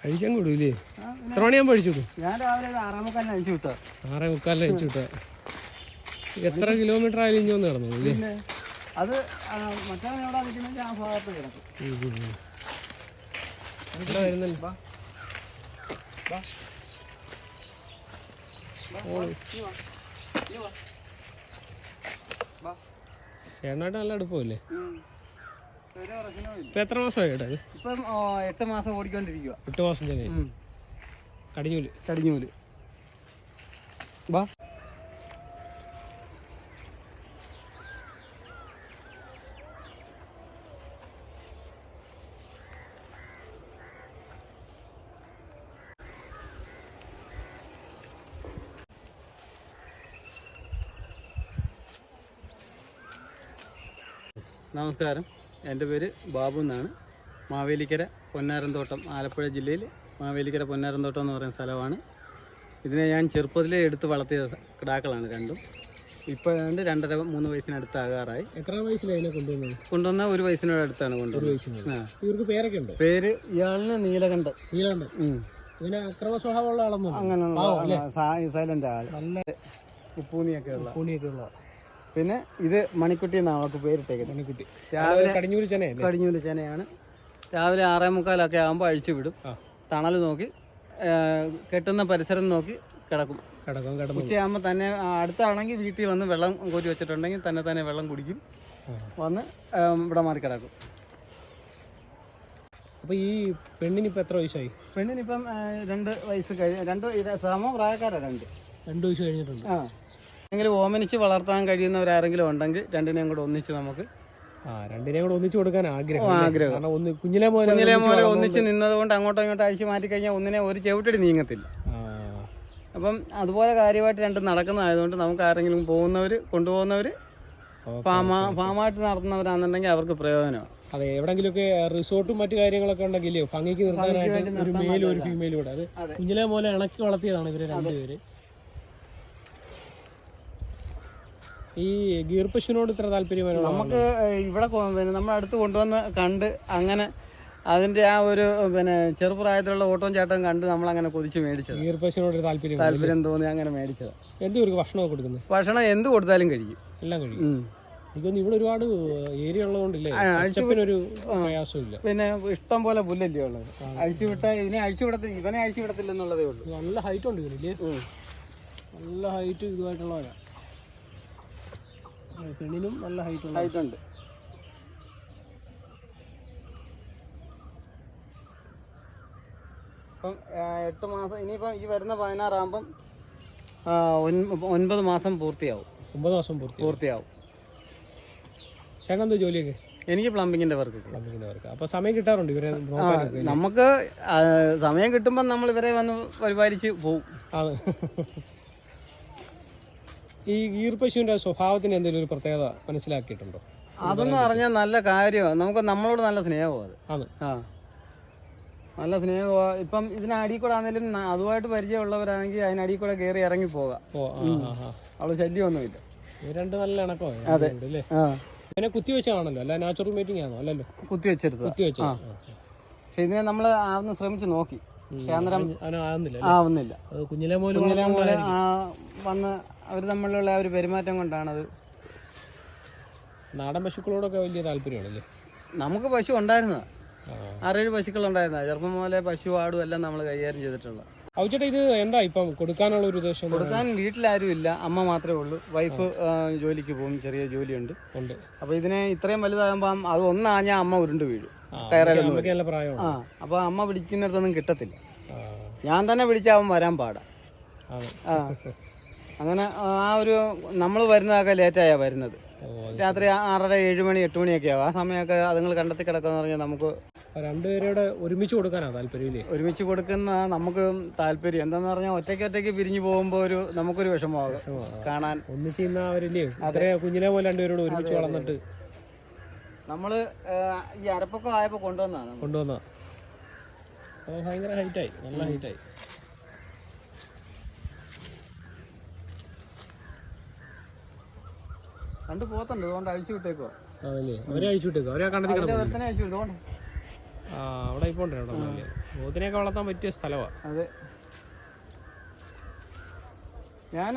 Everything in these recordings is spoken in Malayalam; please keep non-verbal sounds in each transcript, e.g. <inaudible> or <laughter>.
അഴിക്കാൻ കൊടുക്കില്ലേ എത്ര മണിയാകുമ്പോൾ അഴിച്ചു വിടും ഞാൻ രാവിലെ വിട്ട. ആറേ മുക്കാലിന് അഴിച്ചു വിട്ടാ. എത്ര കിലോമീറ്റർ ആയാലും ഇഞ്ഞു വന്ന് കിടന്നു അല്ലേ അത് എവിടെ നിൽക്കുന്നെങ്കിൽ ആ ഭാഗത്ത് കിടക്കും. ഇവിടെ വരുന്നല്ലോ. ചേട്ടനായിട്ട് നല്ല അടുപ്പമല്ലേ ഉം. ഒരു പ്രശ്നവും ഇല്ല. ഇപ്പൊ എത്ര മാസമായി ഇത്? ഇപ്പം എട്ട് മാസം ഓടിക്കൊണ്ടിരിക്കുക എട്ട് മാസം തന്നെ. കടിഞ്ഞൂൽ. കടിഞ്ഞൂൽ. വാ നമസ്കാരം. എന്റെ പേര് ബാബു എന്നാണ്. മാവേലിക്കര പൊന്നാരന്തോട്ടം ആലപ്പുഴ ജില്ലയിൽ മാവേലിക്കര പൊന്നാരന്തോട്ടം എന്ന് പറയുന്ന സ്ഥലമാണ്. ഇതിനെ ഞാൻ ചെറുപ്പത്തിലേ എടുത്ത് വളർത്തിയ കിടാക്കളാണ് രണ്ടും. ഇപ്പോൾ ഏതാണ്ട് രണ്ടര മൂന്ന് വയസ്സിനടുത്താകാറായി. എത്ര വയസ്സിലാണ് കൊണ്ടുവന്നത്? കൊണ്ടുവന്ന ഒരു വയസ്സിനോട് അടുത്താണ് കൊണ്ടുവന്നത്. ഇവർക്ക് പേരൊക്കെ ഉണ്ടോ പേര് ഇയാളിന് നീലകണ്ഠൻ. നീലകണ്ഠ ഇതിനെ ഇതിന് അക്രമ സ്വഭാവമുള്ള ആളൊന്നും അങ്ങനെ സൈലന്റ് ആൾ നല്ല ഉപ്പൂണിയൊക്കെ ഉള്ള. ഉപ്പൂണിയൊക്കെ ഉള്ള പിന്നെ ഇത് മണിക്കുട്ടി എന്നാണ് അവൾക്ക് പേരിട്ടേക്കുന്നത്. മണിക്കുട്ടി. രാവിലെ കടിഞ്ഞൂൽ ചെന കടിഞ്ഞൂൽ ചെനയാണ് രാവിലെ ആറേ മുക്കാലൊക്കെ ആകുമ്പോൾ അഴിച്ചു വിടും. തണൽ നോക്കി കെട്ടുന്ന പരിസരം നോക്കി കിടക്കും. കിടക്കും കിടക്കും ഉച്ചയാകുമ്പോൾ തന്നെ അടുത്താണെങ്കിൽ വീട്ടിൽ വന്ന് വെള്ളം കോരി വെച്ചിട്ടുണ്ടെങ്കിൽ തന്നെ തന്നെ വെള്ളം കുടിക്കും. വന്ന് ഇവിടെ മാറി കിടക്കും. അപ്പൊ ഈ പെണ്ണിന് ഇപ്പം എത്ര വയസ്സായി? പെണ്ണിനിപ്പം രണ്ട് വയസ്സ് കഴിഞ്ഞ രണ്ട് സമ പ്രായക്കാരാണ് രണ്ട്. രണ്ട് വയസ്സ് കഴിഞ്ഞിട്ടുണ്ട്. ആ. എങ്കിലും ഓമനിച്ച് വളർത്താൻ കഴിയുന്നവരാരെങ്കിലും ഉണ്ടെങ്കിൽ രണ്ടിനെയും കൂടെ ഒന്നിച്ച് നമുക്ക് ആ രണ്ടിനെയും കൂടെ ഒന്നിച്ചു കൊടുക്കാൻ ആഗ്രഹം ആഗ്രഹം. ഒന്ന് കുഞ്ഞിലെ പോലെ കുഞ്ഞിലെ ഒന്നിച്ച് പോലെ ഒന്നിച്ച് നിന്നതുകൊണ്ട് അങ്ങോട്ടോ ഇങ്ങോട്ടോ അഴിച്ചു മാറ്റി കഴിഞ്ഞാൽ ഒന്നിനെ ഒരു ചവിട്ടടി നീങ്ങത്തില്ല. അപ്പം അതുപോലെ കാര്യമായിട്ട് രണ്ടും നടക്കുന്നതായതുകൊണ്ട് നമുക്ക് ആരെങ്കിലും പോകുന്നവർ കൊണ്ടുപോകുന്നവർ ഫാമാ ഫാമ ഫാമായിട്ട് നടത്തുന്നവരാണെന്നുണ്ടെങ്കിൽ അവർക്ക് പ്രയോജനമാണ്. അതെ എവിടെങ്കിലുമൊക്കെ റിസോർട്ടും മറ്റു കാര്യങ്ങളൊക്കെ ഉണ്ടെങ്കിൽ ഭംഗിക്ക് നിർത്താനായിട്ട് ഒരു മെയിലും ഒരു ഫീമെയിലും കൂടെ. അതെ. കുഞ്ഞിലെ പോലെ ഇണക്കി വളർത്തിയതാണ് ഇവർ രണ്ടുപേര്. ഈ ഗീർ പശുവിനോട് ഇത്ര താല്പര്യം നമുക്ക് ഇവിടെ നമ്മൾ പിന്നെ നമ്മുടെ അടുത്ത് കൊണ്ടുവന്ന് കണ്ട് അങ്ങനെ അതിന്റെ ആ ഒരു പിന്നെ ചെറുപ്രായത്തിലുള്ള ഓട്ടവും ചാട്ടവും കണ്ട് നമ്മൾ അങ്ങനെ കൊതിച്ച് മേടിച്ചത്. ഗീർ പശുവിനോട് താല്പര്യം താല്പര്യം തോന്നി അങ്ങനെ മേടിച്ചത്. എന്ത് ഇവർക്ക് ഭക്ഷണമൊക്കെ കൊടുക്കുന്നത്? ഭക്ഷണം എന്ത് കൊടുത്താലും കഴിക്കും. എല്ലാം കഴിക്കും. എനിക്കൊന്ന് ഇവിടെ ഒരുപാട് ഏരിയ ഉള്ളതുകൊണ്ടില്ലേ? പ്രയാസമില്ല പിന്നെ ഇഷ്ടം പോലെ പുല്ലല്ലേ ഉള്ളത്. അഴിച്ചു വിട്ട ഇതിനെ അഴിച്ചു വിടത്തില്ല ഇവനെ അഴിച്ചു വിടത്തില്ലെന്നുള്ളതേ ഉള്ളൂ. നല്ല ഹൈറ്റ് ഉണ്ട് ഇതിന് നല്ല ഹൈറ്റ് ഇതുമായിട്ടുള്ളവരാ ആ, പെണ്ണിനും നല്ല ഹൈറ്റ് ഉണ്ട്. ആയിട്ടുണ്ട് ഇപ്പം എട്ട് മാസം ഇനിയിപ്പം ഈ വരുന്ന പതിനാറാകുമ്പം ഒൻപത് മാസം പൂർത്തിയാവും. ഒമ്പത് മാസം പൂർത്തി പൂർത്തിയാവും. ചേട്ടൻ എന്താ ജോലിയൊക്കെ? എനിക്ക് പ്ലംബിങ്ങിന്റെ വർക്ക് പ്ലംബിങ്ങിന്റെ വർക്ക് അപ്പൊ സമയം കിട്ടാറുണ്ട് ഇവരെ നമുക്ക് സമയം കിട്ടുമ്പോൾ നമ്മൾ ഇവരെ വന്ന് പരിപാലിച്ച് പോകും ഈ ഗീർ പശുവിന്റെ സ്വഭാവത്തിന് എന്തെങ്കിലും ഒരു പ്രത്യേകത മനസ്സിലാക്കിയിട്ടുണ്ടോ? അതെന്ന് പറഞ്ഞാൽ നല്ല കാര്യമാണ് നമുക്ക് നമ്മളോട് നല്ല സ്നേഹമാണ് അത്. ആ. നല്ല സ്നേഹമാണ് ഇപ്പം ഇതിനടി കൂടെ ആണെങ്കിലും അതുമായിട്ട് പരിചയമുള്ളവരാണെങ്കിൽ അതിനടി കൂടെ കയറി ഇറങ്ങി പോകാം. അവൾ ശല്യമൊന്നുമില്ല. രണ്ട് നല്ല ഇണക്കോ? അതെ. പിന്നെ കുത്തി വെച്ചാണല്ലോ അല്ല നാച്ചുറൽ മീറ്റിംഗ് ആണോ? അല്ലല്ലോ? കുത്തി വെച്ചെടുത്തു കുത്തി വെച്ച പക്ഷെ ഇതിനെ നമ്മൾ ആവുന്ന ശ്രമിച്ചു നോക്കി. ആകുന്നില്ല ആവുന്നില്ല അത് കുഞ്ഞിലെ ആ വന്ന് അവർ തമ്മിലുള്ള ആ ഒരു പെരുമാറ്റം കൊണ്ടാണത്. നാടൻ പശുക്കളോടൊക്കെ വലിയ താല്പര്യമാണല്ലേ? നമുക്ക് പശു ഉണ്ടായിരുന്നതാ. ആറേഴ് പശുക്കൾ ഉണ്ടായിരുന്ന. ചെറുപ്പം മുതലേ പശു ആടും എല്ലാം നമ്മൾ കൈകാര്യം ചെയ്തിട്ടുള്ള. ഔച്ചേട്ടാ ഇത് എന്താ ഇപ്പം കൊടുക്കാനുള്ള ഒരു ഉദ്ദേശം കൊടുക്കാൻ വീട്ടിലാരും ഇല്ല. അമ്മ മാത്രമേ ഉള്ളൂ. വൈഫ് ജോലിക്ക് പോകും. ചെറിയ ജോലിയുണ്ട്. ഉണ്ട്. അപ്പോൾ ഇതിനെ ഇത്രയും വലുതാകുമ്പോ അത് ഒന്നാഞ്ഞാൽ അമ്മ ഉരുണ്ട് വീഴും. കയറലൊന്നും പ്രായമാണ്. ആ അപ്പോൾ അമ്മ പിടിക്കുന്നിടത്തൊന്നും കിട്ടത്തില്ല. ഞാൻ തന്നെ പിടിച്ചാവും വരാൻ പാടാ. ആ. <laughs> അങ്ങനെ ആ ഒരു നമ്മൾ വരുന്നതൊക്കെ ലേറ്റായാ വരുന്നത്. രാത്രി ആറര ഏഴ് മണി എട്ട് മണിയൊക്കെ ആവും. ആ സമയമൊക്കെ അതുങ്ങൾ കണ്ടെത്തി കിടക്കാന്ന് പറഞ്ഞാൽ നമുക്ക് രണ്ടുപേരോട് ഒരുമിച്ച് കൊടുക്കാനാ താല്പര്യം ഒരുമിച്ച് കൊടുക്കുന്ന നമുക്ക് താല്പര്യം. എന്താന്ന് പറഞ്ഞാൽ ഒറ്റയ്ക്ക് ഒറ്റയ്ക്ക് പിരിഞ്ഞു പോകുമ്പോൾ ഒരു നമുക്കൊരു വിഷമമാകും കാണാൻ. ഒന്നിച്ച് അവരില്ലേ? കുഞ്ഞിനെ പോലെ രണ്ടുപേരോട് ഒരുമിച്ച് വളർന്നിട്ട്. നമ്മൾ ഈ അരപ്പൊക്കെ ആയപ്പോ കൊണ്ടുവന്നാണ് കൊണ്ടുവന്ന ഭയങ്കര ഹൈറ്റായി. നല്ല ഹൈറ്റായി. രണ്ട് പോത്തുണ്ട് അതുകൊണ്ട് അഴിച്ചു വിട്ടേക്കോ അതല്ലേ അവരെ അഴിച്ചു വിട്ടേക്കോ അവരെ കണ്ടെത്തി അതിന്റെ കിടന്നു അഴിച്ചു വിട്ടു ആ അവിടെ ഇപ്പോൾ ഉണ്ട്. പോത്തിനെയൊക്കെ വളർത്താൻ പറ്റിയ സ്ഥലമാണ് അതെ. ഞാൻ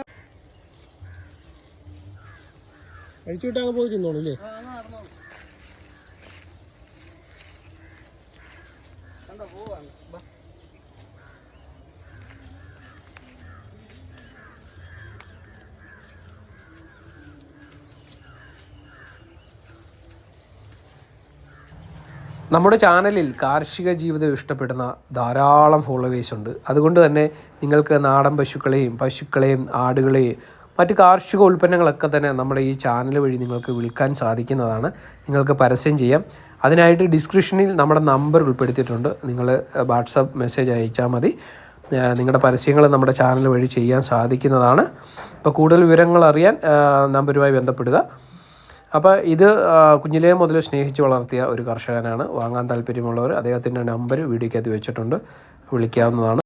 അഴിച്ചു വിട്ടാൽ പോയി തിന്നോളൂ അല്ലേ? കണ്ടോ പോവാണ് നമ്മുടെ ചാനലിൽ കാർഷിക ജീവിതം ഇഷ്ടപ്പെടുന്ന ധാരാളം ഫോളോവേഴ്സ് ഉണ്ട്. അതുകൊണ്ട് തന്നെ നിങ്ങൾക്ക് നാടൻ പശുക്കളെയും പശുക്കളെയും ആടുകളെയും മറ്റ് കാർഷിക ഉൽപ്പന്നങ്ങളൊക്കെ തന്നെ നമ്മുടെ ഈ ചാനൽ വഴി നിങ്ങൾക്ക് വിൽക്കാൻ സാധിക്കുന്നതാണ്. നിങ്ങൾക്ക് പരസ്യം ചെയ്യാം. അതിനായിട്ട് ഡിസ്ക്രിപ്ഷനിൽ നമ്മുടെ നമ്പർ ഉൾപ്പെടുത്തിയിട്ടുണ്ട്. നിങ്ങൾ വാട്സപ്പ് മെസ്സേജ് അയച്ചാൽ മതി. നിങ്ങളുടെ പരസ്യങ്ങൾ നമ്മുടെ ചാനൽ വഴി ചെയ്യാൻ സാധിക്കുന്നതാണ്. അപ്പോൾ കൂടുതൽ വിവരങ്ങൾ അറിയാൻ നമ്പരുമായി ബന്ധപ്പെടുക. അപ്പോൾ ഇത് കുഞ്ഞിലേ മുതൽ സ്നേഹിച്ച് വളർത്തിയ ഒരു കർഷകനാണ്. വാങ്ങാൻ താല്പര്യമുള്ളവർ അദ്ദേഹത്തിന്റെ നമ്പർ വീഡിയോക്കകത്ത് വെച്ചിട്ടുണ്ട്. വിളിക്കാവുന്നതാണ്.